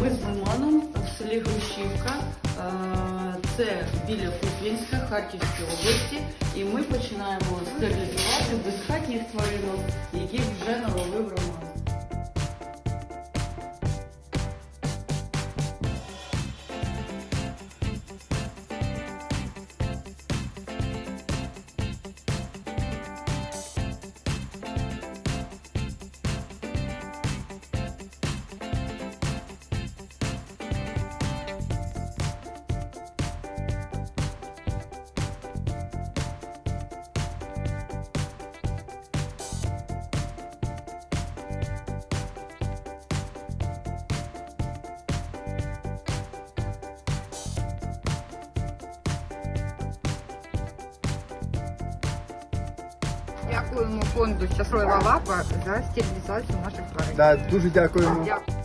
Ми з Романом в селі Грушівка. Е, Це біля Куп'янська, Харківської області. І ми починаємо стерилізувати безхатніх тваринок, Дякуємо фонду Щаслива лапа за стерилізацію наших тварин. Да, дуже дякуємо. Дякую.